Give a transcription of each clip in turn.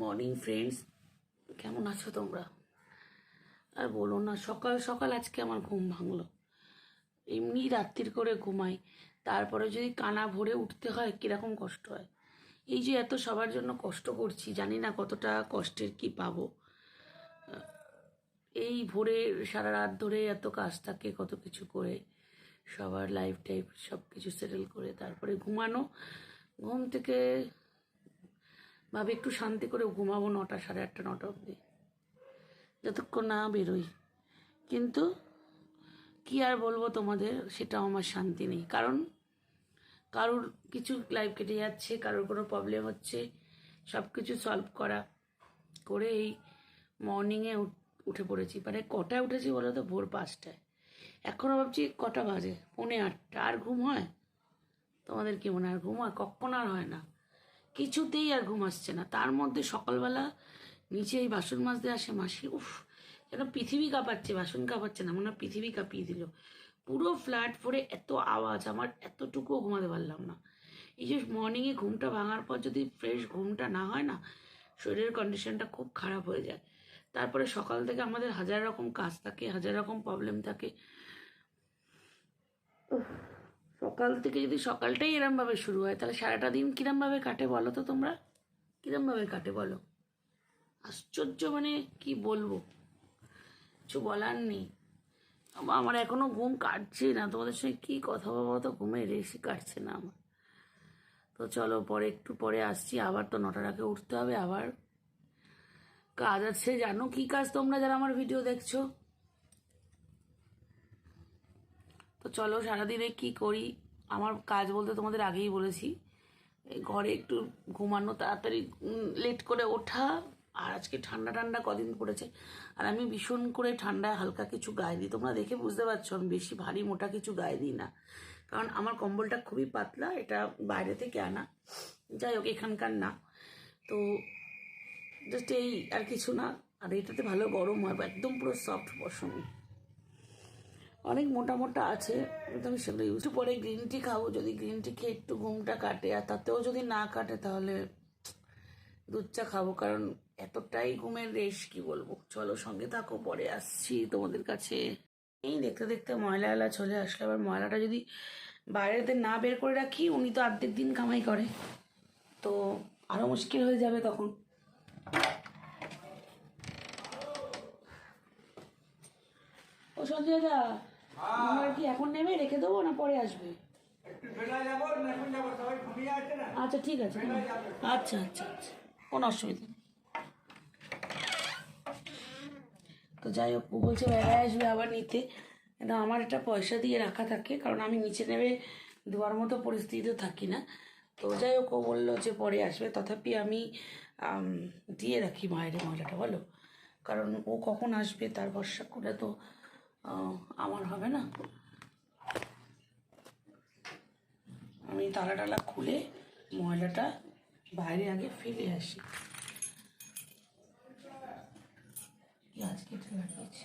Morning friends কেমন আছো তোমরা? আর বলো না, সকাল সকাল আজকে আমার ঘুম ভাঙলো। এমনি রাত্রির করে ঘুমাই, তারপরে যদি কানা ভরে উঠতে হয়, কীরকম কষ্ট হয়? এই যে এত সবার জন্য কষ্ট করছি, জানি না কতটা কষ্টের কি পাবো। এই ভোরে সারা রাত ধরে এত কাজ থাকে, কত কিছু করে, সবার লাইফ টাইপ সব কিছু সেটেল করে, তারপরে ঘুমানো। ঘুম থেকে ভাবে, একটু শান্তি করে ঘুমাবো নটা, সাড়ে আটটা, নটা অবধি। যতক্ষণ না বেরোই। কিন্তু কি আর বলব তোমাদের, সেটাও আমার শান্তি নেই। কারণ কারোর কিছু লাইফ কেটে যাচ্ছে, কারোর কোনো প্রবলেম হচ্ছে সব কিছু সলভ করা করে এই মর্নিংয়ে উঠে পড়েছি। মানে কটায় উঠেছি বলো তো? ভোর পাঁচটায়। এখনও ভাবছি কটা বাজে? পৌনে আটটা। আর ঘুম হয়? তোমাদের কি মনে হয়? ঘুম হয়? কখন আর হয় না। কিছুতেই আর ঘুম আসছে না। তার মধ্যে সকালবেলা নিচে এই বাসন মাজতে আসে মাসি। উফ, যেন পৃথিবী কাঁপাচ্ছে, বাসন কাঁপাচ্ছে না, মনে হয় পৃথিবী কাঁপিয়ে দিল। পুরো ফ্ল্যাট ফোরে এত আওয়াজ, আমার এতটুকুও ঘুমাতে পারলাম না। এই যে মর্নিংয়ে ঘুমটা ভাঙার পর যদি ফ্রেশ ঘুমটা না হয় না, শরীরের কন্ডিশনটা খুব খারাপ হয়ে যায়। তারপরে সকাল থেকে আমাদের হাজার রকম কাজ থাকে, হাজার রকম প্রবলেম থাকে। সকাল থেকে যদি সকালটাই এরমভাবে শুরু হয়, তাহলে সারাটা দিন কিরমভাবে কাটে বলো তো তোমরা? কিরমভাবে কাটে বলো? আশ্চর্য মানে কি বলব? কিছু বলার নেই। আমার এখনও ঘুম কাটছে না। তোমাদের সঙ্গে কি কথা বলব তো? ঘুমে রেসি কাটছে না আমার। তো চলো, পরে একটু পরে আসছি। আবার তো নটার আগে উঠতে হবে, আবার কাজ আছে। জানো কি কাজ তোমরা যারা আমার ভিডিও দেখছ? তো চলো সারাদিনে কি করি? আমার কাজ বলতে তোমাদের আগেই বলেছি। ঘরে একটু ঘুমানো, তাড়াতাড়ি লেট করে ওঠা, আর আজকে ঠান্ডা ঠান্ডা কদিন পড়েছে। আর আমি ভীষণ করে ঠান্ডায় হালকা কিছু গায়ে দিই। তোমরা দেখে বুঝতে পারছ, আমি বেশি ভারী মোটা কিছু গায়ে দিই না। কারণ আমার কম্বলটা খুবই পাতলা, এটা বাইরে থেকে আনা। যাই হোক, এখানকার না। তো জাস্ট এই আর কিছু না। আর এটাতে ভালো গরম হয়, একদম পুরো সফট পশমি অনেক মোটা আছে আমি সেগুলো ইউজ পরে গ্রিন টি খাব। যদি গ্রিন টি খেয়ে একটু ঘুমটা কাটে, আর তাতেও যদি না কাটে তাহলে দুধ চা খাব। কারণ এতটাই ঘুমের রেশ, কি বলব? চলো সঙ্গে থাকো, পরে আসছি তোমাদের কাছে। এই দেখতে দেখতে ময়লা এলা চলে আসলে। আবার ময়লাটা যদি বাইরেতে না বের করে রাখি, উনি তো অর্ধেক দিন কামাই করে। তো আরও মুশকিল হয়ে যাবে তখন। ও সঞ্জয় দা আমার কি এখন নেবে? রেখে দেবো না পরে আসবে? আচ্ছা ঠিক আছে। আচ্ছা আচ্ছা আচ্ছা। কোনো অসুবিধা নেই। তো যাই হোক ও বলছে বেড়ায় আসবে আবার নিতে। না আমার একটা পয়সা দিয়ে রাখা থাকে কারণ আমি নিচে নেবে দেওয়ার মতো পরিস্থিতিতে থাকি না। তো যাই হোক ও বলল যে পরে আসবে। তথাপি আমি দিয়ে রাখি মায়ের ময়লাটা বলো? কারণ ও কখন আসবে তার ভরসা করে তো আমার হবে না? আমি তালা টালা খুলে ময়লাটা বাইরে আগে ফেলে আসি। আজকে লাগিয়েছি?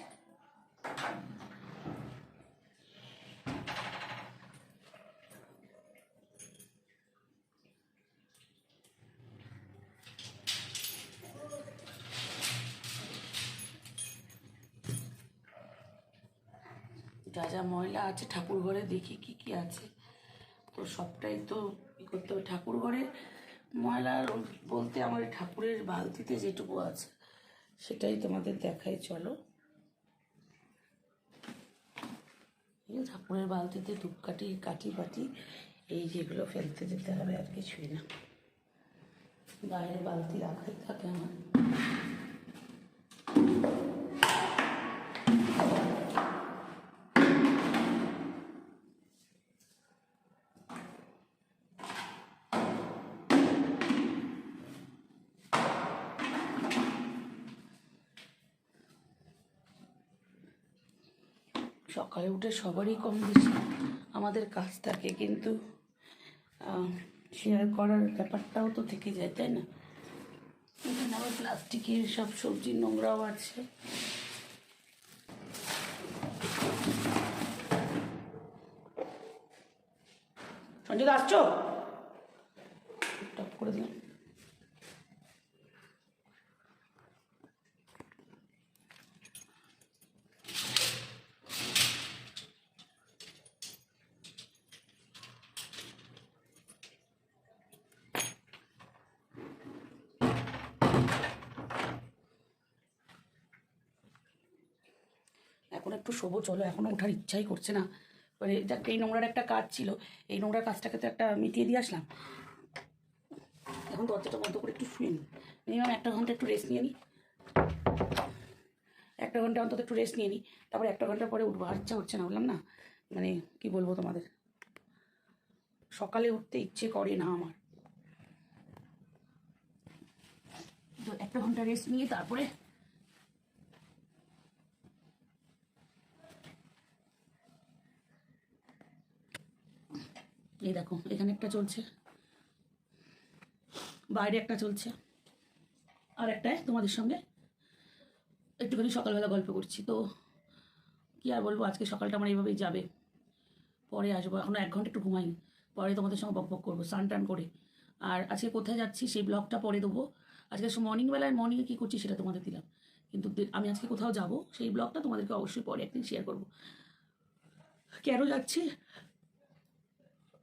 যা যা ময়লা আছে ঠাকুর ঘরে দেখি কি কি আছে। তো সবটাই তো ই করতে হবে। ঠাকুর ঘরে ময়লা বলতে আমার ঠাকুরের বালতিতে যেটুকু আছে, সেটাই তোমাদের দেখাই, চলো। ঠাকুরের বালতিতে ধূপকাঠি কাঠি বাটি এই যেগুলো ফেলতে যেতে হবে আর কিছুই না। বাইরে বালতি রাখাই থাকে আমার। সকালে উঠে সবারই কম বেশি আমাদের কাজ থাকে, কিন্তু শেয়ার করার ব্যাপারটাও তো থেকে যায়, তাই না? এখানে আবার প্লাস্টিকের সব সবজি, নোংরাও আছে। সঞ্জিত, আসছো? টপ করে দিলাম এখন একটু শোবো চলো এখনও ওঠার ইচ্ছাই করছে না। মানে যাক, এই নোংরার একটা কাজ ছিল। এই নোংরার কাজটাকে তো একটা মিটিয়ে দিয়ে আসলাম। এখন দরজাটা বন্ধ করে একটু শুয়ে নিই। মিনিমাম একটা ঘণ্টা একটু রেস্ট নিয়ে নিই। একটা ঘণ্টা অন্তত একটু রেস্ট নিয়ে নিই। তারপরে একটা ঘণ্টা পরে উঠবো। আর ইচ্ছা হচ্ছে না, বললাম না। মানে কি বলব তোমাদের? সকালে উঠতে ইচ্ছে করে না আমার। তো একটা ঘণ্টা রেস্ট নিয়ে তারপরে এই দেখো, এখানে একটা চলছে। বাইরে একটা চলছে। আর একটায় তোমাদের সঙ্গে একটুখানি সকালবেলা গল্প করছি। তো কি আর বলব, আজকে সকালটা আমার এইভাবেই যাবে। পরে আসব, এখনও এক ঘণ্টা একটু ঘুমাই পরে তোমাদের সঙ্গে বক বক করব, স্নান টান করে। আর আজকে কোথায় যাচ্ছি সেই ব্লগটা পরে দেবো। আজকে মর্নিং বেলায় মর্নিংয়ে কী করছি সেটা তোমাদের দিলাম। কিন্তু আমি আজকে কোথাও যাব, সেই ব্লগটা তোমাদেরকে অবশ্যই পরে একদিন শেয়ার করব। কেন যাচ্ছি?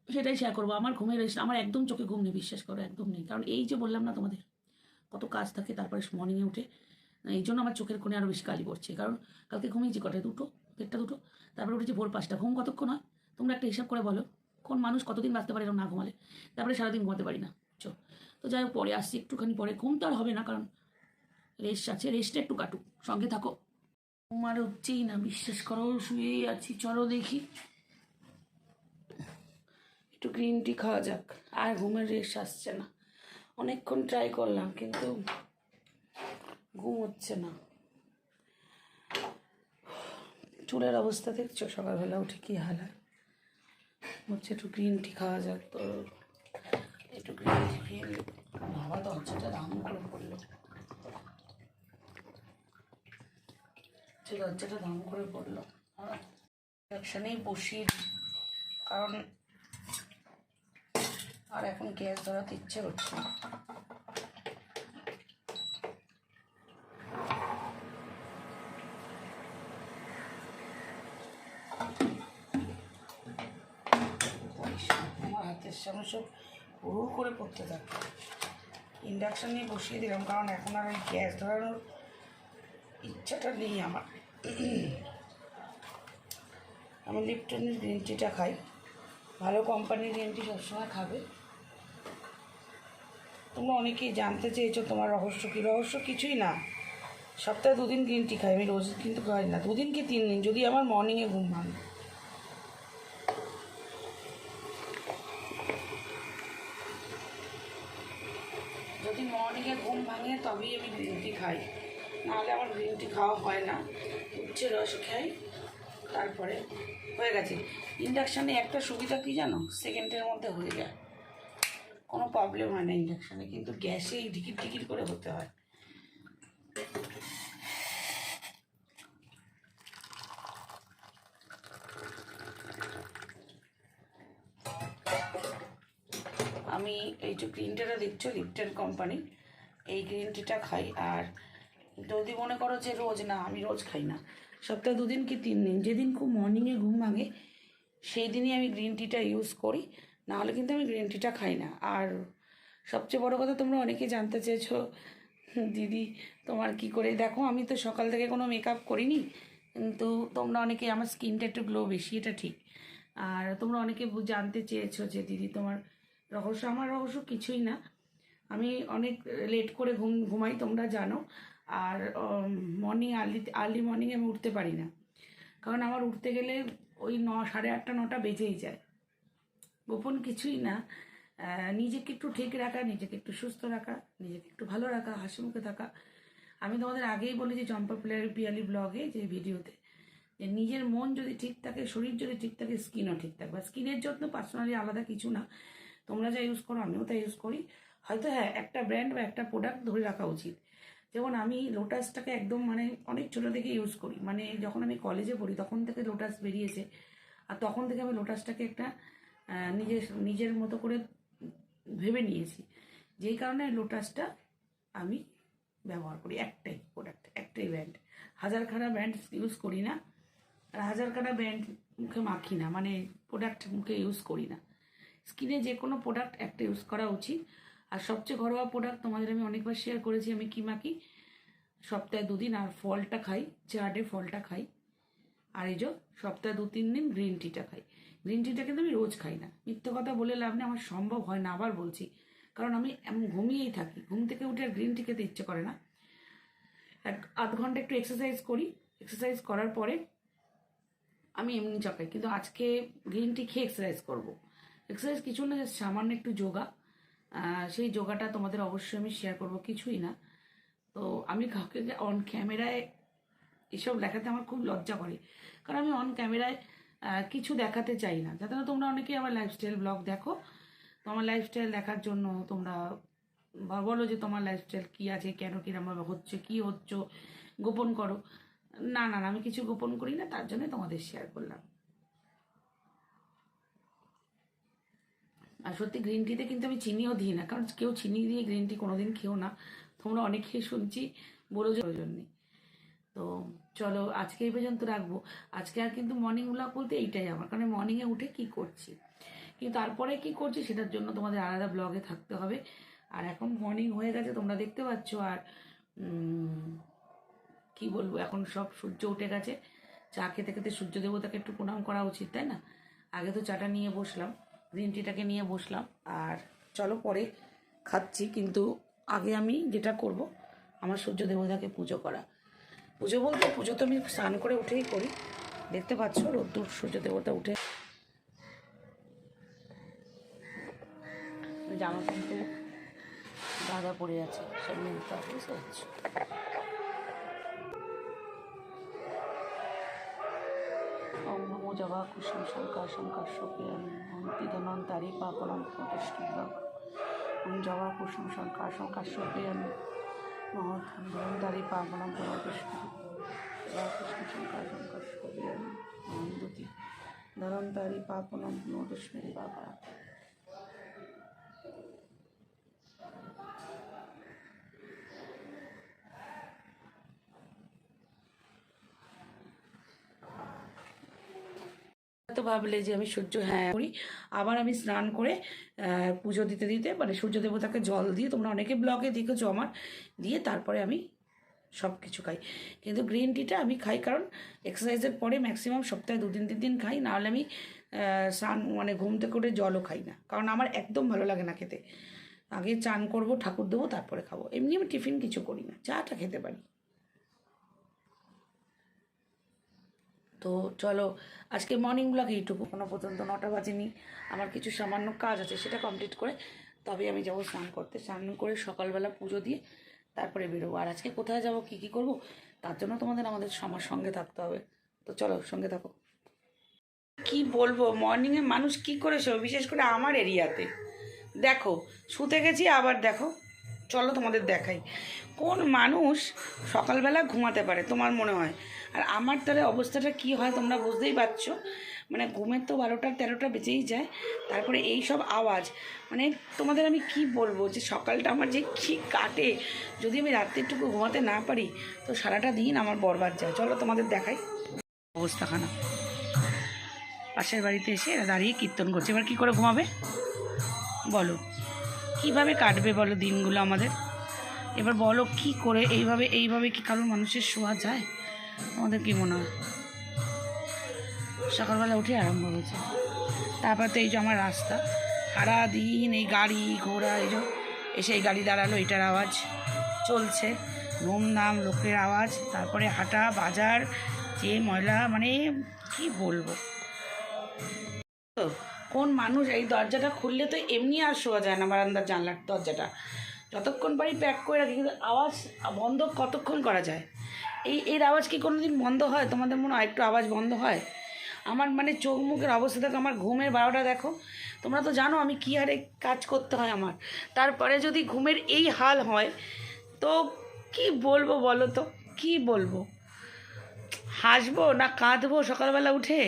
সেটাই শেয়ার করব। আমার ঘুমের এসে আমার একদম চোখে ঘুম নেই, বিশ্বাস করো, একদম নেই। কারণ এই যে বললাম না তোমাদের, কত কাজ থাকে, তারপরে মর্নিংয়ে উঠে এই জন্য আমার চোখের কোণে আরও বেশি কালি পড়ছে। কারণ কালকে ঘুমিয়েছি কটায় দুটো, দেড়টা, দুটো, তারপরে উঠেছি ভোর পাঁচটা। ঘুম কতক্ষণ হয়? তোমরা একটা হিসাব করে বলো। কোন মানুষ কতদিন বাঁচতে পারে এরকম না ঘুমালে? তারপরে সারাদিন ঘুমাতে পারি না। চো তো যাই হোক, পরে আসছি একটুখানি পরে। ঘুম তো আর হবে না, কারণ রেস্ট আছে। রেস্টটা একটু কাটুক। সঙ্গে থাকো। ঘুম আর হচ্ছেই না, বিশ্বাস করো শুয়েই আছি। চলো দেখি। একটু গ্রিন টি খাওয়া যাক। আর ঘুমের রেশ আসছে না। অনেকক্ষণ ট্রাই করলাম, কিন্তু ঘুম হচ্ছে না। চুলের অবস্থা দেখছ? সকালবেলা উঠে কি হাল হচ্ছে একটু গ্রিন টি খাওয়া যাক তো। একটু গ্রিন টি খেয়ে। বাবা দরজাটা দাম করে পড়ল দরজাটা দাম করে পড়ল। ইন্ডাকশানেই দিই। কারণ আর এখন গ্যাস ধরাতে ইচ্ছে করছে আমার হাতের সামনে সব হুড় করে পড়তে থাকে। ইন্ডাকশান নিয়ে বসিয়ে দিলাম, কারণ এখন আর ওই গ্যাস ধরানোর ইচ্ছাটা নেই আমার। আমি লিপটনের গ্রিন টিটা খাই। ভালো কোম্পানির গ্রিন টি সবসময় খাবে। তোমরা অনেকেই জানতে চেয়েছো তোমার রহস্য কী? রহস্য কিছুই না। সপ্তাহে দুদিন গ্রিন টি খাই, আমি রোজ কিন্তু খাই না। দুদিন কি তিন দিন? যদি আমার মর্নিংয়ে ঘুম ভাঙে। যদি মর্নিংয়ে ঘুম ভাঙে, তবেই আমি গ্রিন টি খাই। নাহলে আমার গ্রিন টি খাওয়া হয় না। উচ্ছে রস খাই, তারপরে হয়ে গেছে। ইন্ডাকশানে একটা সুবিধা কী জানো? সেকেন্ডের মধ্যে হয়ে যায়। কোনো প্রবলেম হয় না ইন্ডাকশানে কিন্তু গ্যাসেই টিকিট টিকিট করে হতে হয়। আমি এই যে গ্রিন টিটা দেখছ লিপটন কোম্পানি এই গ্রিন টিটা খাই। আর যদি মনে করো যে রোজ, না, আমি রোজ খাই না। সপ্তাহে দুদিন কি তিন দিন? যেদিন খুব মর্নিংয়ে ঘুম ভাঙে, সেই দিনই আমি গ্রিন টিটা ইউজ করি। নাহলে কিন্তু আমি গ্রিন টিটা খাই না। আর সবচেয়ে বড় কথা, তোমরা অনেকে জানতে চেয়েছো, দিদি, তোমার কি করে? দেখো, আমি তো সকাল থেকে কোনো মেকআপ করিনি, কিন্তু তোমরা অনেকে আমার স্কিনটা একটু গ্লো বেশি, এটা ঠিক। আর তোমরা অনেকে জানতে চেয়েছো যে, দিদি, তোমার রহস্য, আমার রহস্য কিছুই না। আমি অনেক লেট করে ঘুম, ঘুমাই, তোমরা জানো। আর মর্নিং আর্লি আর্লি মর্নিংয়ে আমি উঠতে পারি না। কারণ আমার উঠতে গেলে ওই ন, সাড়ে আটটা, নটা বেজেই যায়। গোপন কিছুই না। নিজেকে একটু ঠিক রাখা, নিজেকে একটু সুস্থ রাখা, নিজেকে একটু ভালো রাখা, হাসি মুখে থাকা। আমি তোমাদের আগেই বলেছি চম্পা প্লেয়ার পিয়ালি ব্লগে যে ভিডিওতে, যে নিজের মন যদি ঠিক থাকে, শরীর যদি ঠিক থাকে স্কিনও ঠিক থাকবে। স্কিনের যত্ন পার্সোনালি আলাদা কিছু না। তোমরা যা ইউজ করো, আমিও তা ইউজ করি। হয়তো হ্যাঁ একটা ব্র্যান্ড বা একটা প্রোডাক্ট ধরে রাখা উচিত। যেমন আমি লোটাসটাকে একদম মানে অনেক ছোটো থেকে ইউজ করি। মানে যখন আমি কলেজে পড়ি, তখন থেকে লোটাস বেরিয়েছে। আর তখন থেকে আমি লোটাসটাকে একটা নিজের নিজের মতো করে ভেবে নিয়েছি। যেই কারণে লোটাসটা আমি ব্যবহার করি একটাই প্রোডাক্ট একটাই ব্র্যান্ড হাজারখানা ব্র্যান্ড ইউজ করি না, আর হাজারখানা ব্র্যান্ড মুখে মাখি না মানে প্রোডাক্ট মুখে ইউজ করি না। স্কিনে যে কোনো প্রোডাক্ট একটা ইউজ করা উচিত। আর সবচেয়ে ঘরোয়া প্রোডাক্ট তোমাদের আমি অনেকবার শেয়ার করেছি আমি কি মাখি, সপ্তাহে দুদিন আর ফলটা খাই চাটে ফলটা খাই। আর এই যে সপ্তাহে দু, তিন দিন গ্রিন টিটা খাই। গ্রিন টিটা কিন্তু আমি রোজ খাই না। মিথ্যে কথা বলে লাভ নেই, আমার সম্ভব হয় না, আবার বলছি। কারণ আমি এমন ঘুমিয়েই থাকি। ঘুম থেকে উঠে আর গ্রিন টি খেতে ইচ্ছে করে না। এক আধ ঘণ্টা একটু এক্সারসাইজ করি। এক্সারসাইজ করার পরে আমি এমনি চাপাই কিন্তু আজকে গ্রিন টি খেয়ে এক্সারসাইজ করব। এক্সারসাইজ কিছু না সামান্য একটু যোগা। সেই যোগাটা তোমাদের অবশ্যই আমি শেয়ার করব, কিছুই না। তো আমি কাউকে অন ক্যামেরায় এসব দেখাতে আমার খুব লজ্জা করে। কারণ আমি অন ক্যামেরায় কিছু দেখাতে চাই না। যাতে না তোমরা অনেকেই আমার লাইফস্টাইল ব্লগ দেখো। তো আমার লাইফস্টাইল দেখার জন্য তোমরা বলো যে তোমার লাইফস্টাইল কী আছে, কেন কিরমভাবে হচ্ছে, কী হচ্ছে, গোপন করো। না না আমি কিছু গোপন করি না, তার জন্য তোমাদের শেয়ার করলাম। আর সত্যি গ্রিন টিতে কিন্তু আমি চিনিও দিই না, কারণ কেউ চিনি দিয়ে গ্রিন টি কোনোদিন খেও না। তোমরা অনেকেই শুনছি বলো যে তো চলো আজকে এই পর্যন্ত রাখব। আজকে আর কিন্তু মর্নিং ব্লগ বলতে এইটাই আমার, কারণ মর্নিংয়ে উঠে কি করছি? কিন্তু তারপরে কি করছি সেটার জন্য তোমাদের আলাদা ব্লগে থাকতে হবে। আর এখন মর্নিং হয়ে গেছে, তোমরা দেখতে পাচ্ছ আর কি বলব, এখন সব সূর্য উঠে গেছে। চা খেতে খেতে সূর্য দেবতাকে একটু প্রণাম করা উচিত, তাই না? আগে তো চাটা নিয়ে বসলাম গ্রিন টিটাকে নিয়ে বসলাম। আর চলো পরে খাচ্ছি, কিন্তু আগে আমি যেটা করব, আমার সূর্য দেবতাকে পুজো করা। পুজো বলতে পুজো তো আমি স্নান করে উঠেই করি। দেখতে পাচ্ছ, রোদ্দুর, সূর্য দেবতা উঠে। জামা কিন্তু দাদা পড়ে আছে, সব মিলতে জবা কুসুম শঙ্কর শঙ্কর সপিয়ান ওম তিদনন্তারি পাপনম প্রতিষ্ঠিত। জবা কুসুম শঙ্কর শঙ্কর সপিয়ান মহন্তরি পাপনম প্রতিষ্ঠিত জবা কুসুম শঙ্কর শঙ্কর সপিয়ান ওম দুতি ধরন্তারি পাপনম প্রতিষ্ঠিত বাবা। ভাবলে যে আমি সূর্য হ্যাঁ করি। আবার আমি স্নান করে পুজো দিতে দিতে মানে সূর্য দেবতাকে জল দিয়ে, তোমরা অনেকে ব্লগে দেখেছ আমার, দিয়ে তারপরে আমি সব কিছু খাই। কিন্তু গ্রিন টিটা আমি খাই কারণ এক্সারসাইজের পরে ম্যাক্সিমাম সপ্তাহে দু দিন তিন দিন খাই, নাহলে আমি স্নান মানে ঘুম থেকে করে জলও খাই না। কারণ আমার একদম ভালো লাগে না খেতে। আগে চান করব, ঠাকুর দেবো, তারপরে খাব। এমনি আমি টিফিন কিছু করি না চাটা খেতে পারি। তো চলো, আজকে মর্নিং ব্লগ এইটুকু। কোনো পর্যন্ত নটা বাজেনি। আমার কিছু সামান্য কাজ আছে, সেটা কমপ্লিট করে তবে আমি যাব স্নান করতে। স্নান করে সকালবেলা পুজো দিয়ে তারপরে বেরোবো। আর আজকে কোথায় যাব, কী কী করব, তার জন্য তোমাদের আমাদের আমার সঙ্গে থাকতে হবে। তো চলো, সঙ্গে থাকো। কি বলব মর্নিংয়ে মানুষ কি করে শোয় বিশেষ করে আমার এরিয়াতে। দেখো, শুতে গেছি, আবার দেখো। চলো তোমাদের দেখাই। কোন মানুষ সকালবেলা ঘুমাতে পারে, তোমার মনে হয়? আর আমার তাহলে অবস্থাটা কি হয় তোমরা বুঝতেই পারছ? মানে ঘুমের তো বারোটা, তেরোটা বেজেই যায়, তারপরে এই সব আওয়াজ। মানে তোমাদের আমি কি বলব যে সকালটা আমার যে কী কাটে? যদি আমি রাত্রিটুকু ঘুমাতে না পারি, তো সারাটা দিন আমার বরবাদ যায়। চলো তোমাদের দেখাই। অবস্থা অবস্থাখানা পাশের বাড়িতে এসে এরা দাঁড়িয়ে কীর্তন করছে। এবার কী করে ঘুমাবে? বলো। কীভাবে কাটবে বলো দিনগুলো আমাদের? এবার বলো কি করে এইভাবে এইভাবে কি কারোর মানুষের শোয়া যায়? আমাদের কি মনে হয়? সকালবেলা উঠে আরম্ভ হয়েছে। তারপর তো এই যে আমার রাস্তা, সারাদিন এই গাড়ি ঘোড়া, এই যে এসে এই গাড়ি দাঁড়াল, এটার আওয়াজ চলছে। ধুমধাম লোকের আওয়াজ, তারপরে হাঁটা, বাজার, যে ময়লা মানে কি বলব? কোন মানুষ এই দরজাটা খুললে তো এমনি আর শোয়া যায় না, বারান্দার জানলার দরজাটা। যতক্ষণ পারি প্যাক করে রাখি, কিন্তু আওয়াজ বন্ধ কতক্ষণ করা যায়? এই, এর আওয়াজ কি কোনো দিন বন্ধ হয়? তোমাদের মনে হয় একটু আওয়াজ বন্ধ হয়? আমার মানে চোখ মুখের অবস্থা দেখো, আমার ঘুমের বারোটা দেখো। তোমরা তো জানো আমি কী হারে কাজ করতে হয় আমার। তারপরে যদি ঘুমের এই হাল হয়, তো কি বলব বলো তো? কি বলব? হাসবো না কাঁদবো সকালবেলা উঠে?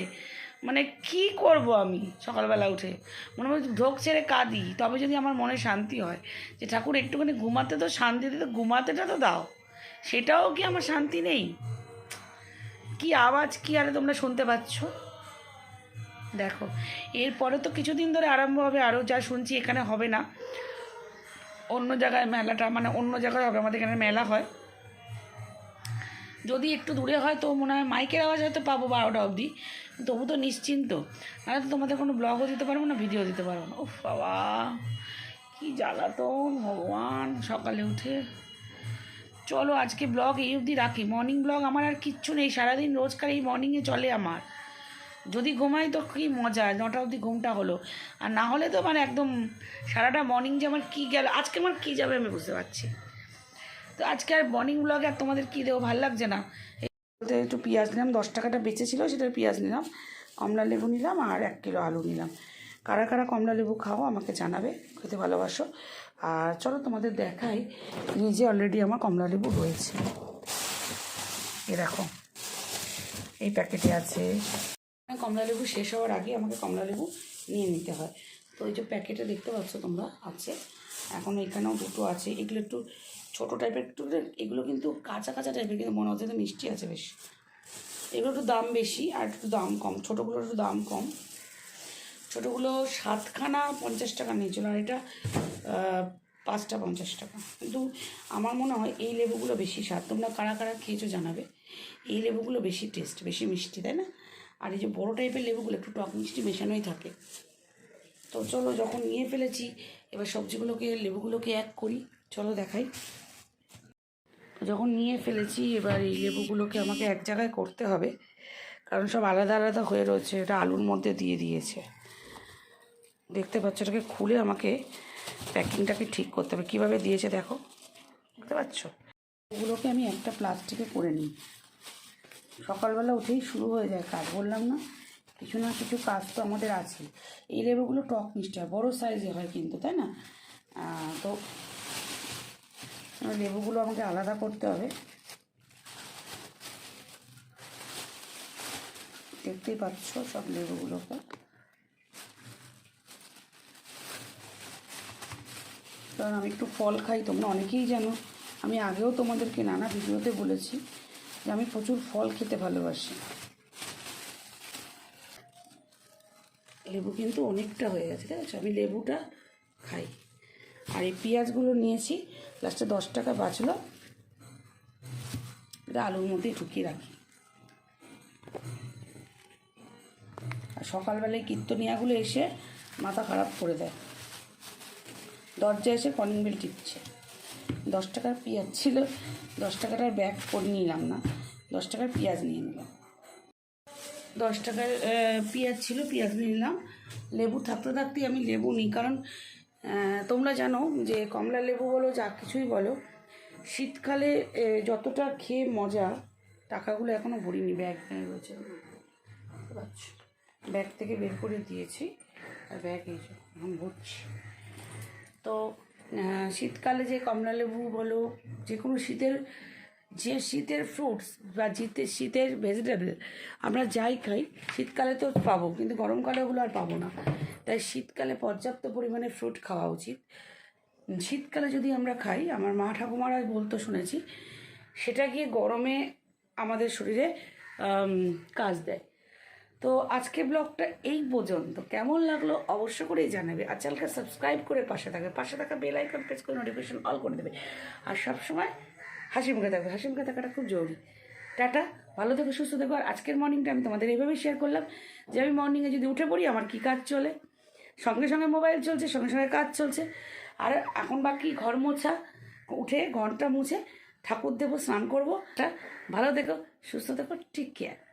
মানে কি করব আমি সকালবেলা উঠে? মনে হয় ঢোক ছেড়ে কাঁদি, তবে যদি আমার মনে শান্তি হয় যে ঠাকুর একটুখানি ঘুমাতে তো শান্তি দিতে ঘুমাতেটা তো দাও। সেটাও কি আমার শান্তি নেই? কি আওয়াজ, কি আরে তোমরা শুনতে পাচ্ছ? দেখো, এরপরে তো কিছুদিন ধরে আরম্ভ হবে আরও যা শুনছি এখানে হবে না। অন্য জায়গায় মেলাটা মানে অন্য জায়গায় হবে, আমাদের এখানে মেলা হয়। যদি একটু দূরে হয় তো মনে হয় মাইকের আওয়াজ হয়তো পাবো বারোটা অবধি, তবু তো নিশ্চিন্ত। নাহলে তো তোমাদের কোনো ব্লগও দিতে পারব না ভিডিও দিতে পারব না। উফ বাবা, কী জ্বালাতন, ভগবান, সকালে উঠে চলো আজকে ব্লগ এই অবধি রাখি। মর্নিং ব্লগ আমার আর কিচ্ছু নেই, সারাদিন রোজকার এই মর্নিংয়ে চলে আমার। যদি ঘুমাই তো কী মজা, নটা অবধি ঘুমটা হলো। আর না হলে তো মানে একদম সারাটা মর্নিং যে আমার কী গেল, আজকে আমার কী যাবে আমি বুঝতে পারছি। তো আজকে আর মর্নিং ব্লগে আর তোমাদের কী দেবো, ভালো লাগছে না? একটু পেঁয়াজ নিলাম, দশ টাকাটা বেঁচেছিলো, সেটা পেঁয়াজ নিলাম, কমলা লেবু নিলাম আর এক কিলো আলু নিলাম। কারা কারা কমলা লেবু খাও আমাকে জানাবে, খেতে ভালোবাসো। আর চলো তোমাদের দেখাই নিজে অলরেডি আমার কমলা লেবু রয়েছে এ দেখো, এই প্যাকেটে আছে। কমলা লেবু শেষ হওয়ার আগে আমাকে কমলা লেবু নিয়ে নিতে হয়। তো ওই যে প্যাকেটে দেখতে পাচ্ছ তোমরা, আছে। এখন এখানেও দুটো আছে। এগুলো একটু ছোটো টাইপের একটু এগুলো কিন্তু কাঁচা কাঁচা টাইপের কিন্তু মনে হচ্ছে মিষ্টি আছে বেশ। এগুলো একটু দাম বেশি আর একটু দাম কম, ছোটোগুলোর একটু দাম কম। ছোটোগুলো সাতখানা পঞ্চাশ টাকা নিয়েছিল, আর এটা পাঁচটা পঞ্চাশ টাকা। কিন্তু আমার মনে হয় এই লেবুগুলো বেশি স্বাদ। তোমরা কারা কারা খেয়েছো জানাবে। এই লেবুগুলো বেশি টেস্ট বেশি মিষ্টি, তাই না? আর এই যে বড়ো টাইপের লেবুগুলো একটু টক মিষ্টি মেশানোই থাকে। তো চলো যখন নিয়ে ফেলেছি, এবার সবজিগুলোকে, লেবুগুলোকে এক করি। চলো দেখাই। যখন নিয়ে ফেলেছি, এবার এই লেবুগুলোকে আমাকে এক জায়গায় করতে হবে। কারণ সব আলাদা আলাদা হয়ে রয়েছে। এটা আলুর মধ্যে দিয়ে দিয়েছে। দেখতে পাচ্ছ, এটাকে খুলে আমাকে প্যাকিংটাকে ঠিক করতে হবে। কীভাবে দিয়েছে দেখো। দেখতে পাচ্ছ ওগুলোকে আমি একটা প্লাস্টিকে করে নিই। সকালবেলা উঠেই শুরু হয়ে যায় কাজ, বললাম না, কিছু না কিছু কাজ তো আমাদের আছে। এই লেবুগুলো টক মিষ্টি হয়, বড়ো সাইজে হয় কিন্তু, তাই না? তো লেবুগুলো আমাকে আলাদা করতে হবে। দেখতেই পাচ্ছ সব লেবুগুলোকে। কারণ আমি একটু ফল খাই, তোমরা অনেকেই জানো। আমি আগেও তোমাদেরকে নানা ভিডিওতে বলেছি যে আমি প্রচুর ফল খেতে ভালোবাসি। লেবু কিন্তু অনেকটা হয়ে গেছে, ঠিক আছে? আমি লেবুটা খাই। আর এই পেঁয়াজগুলো নিয়েছি, লাস্টে দশ টাকা বাঁচলো। এটা আলুর মধ্যেই ঢুকিয়ে রাখি। আর সকালবেলায় কীর্তনিয়াগুলো এসে মাথা খারাপ করে দেয়। দরজায় এসে কলিং বেল টিপছে। দশ টাকার পেঁয়াজ ছিল, দশ টাকাটার ব্যাগ করে নিলাম না, দশ টাকার পেঁয়াজ নিয়ে নিলাম। দশ টাকার পেঁয়াজ ছিল, পেঁয়াজ নিয়ে নিলাম। লেবু থাকতে থাকতেই আমি লেবু নিই, কারণ তোমরা জানো যে কমলা লেবু বলো, যা কিছুই বলো, শীতকালে যতটা খেয়ে মজা, টাকাগুলো এখনও ভরিনি, ব্যাগ রয়েছে। বুঝতে পারছ? ব্যাগ থেকে বের করে দিয়েছি, আর ব্যাগ এই এখন ভরছি। তো শীতকালে যে কমলা লেবু বলো, যে কোনো শীতের, যে শীতের ফ্রুটস বা শীতের শীতের ভেজিটেবল আমরা যাই খাই, শীতকালে তো পাবো, কিন্তু গরমকালে ওগুলো আর পাবো না। তাই শীতকালে পর্যাপ্ত পরিমাণে ফ্রুট খাওয়া উচিত। শীতকালে যদি আমরা খাই, আমার মা ঠাকুমারা বলতো শুনেছি, সেটা গিয়ে গরমে আমাদের শরীরে কাজ দেয়। তো আজকে ব্লগটা এই পর্যন্ত। কেমন লাগল অবশ্য করেই জানাবে। আর চ্যানেলকে সাবস্ক্রাইব করে পাশে থাকবে। পাশে থাকা বেল আইকন প্রেস করে নোটিফিকেশন অল করে দেবে। আর সবসময় হাসি মুখে থাকবে। হাসি মুখে থাকাটা খুব জরুরি। টাটা, ভালো থেকো, সুস্থ থেকো। আর আজকের মর্নিংটা আমি তোমাদের এইভাবে শেয়ার করলাম যে আমি মর্নিংয়ে যদি উঠে পড়ি, আমার কী কাজ চলে? সঙ্গে সঙ্গে মোবাইল চলছে, সঙ্গে সঙ্গে কাজ চলছে। আর এখন বাকি ঘর মোছা, উঠে ঘরটা মুছে ঠাকুর দেবো, স্নান করব। ভালো থেকো, সুস্থ থেকো ঠিক কেয়ার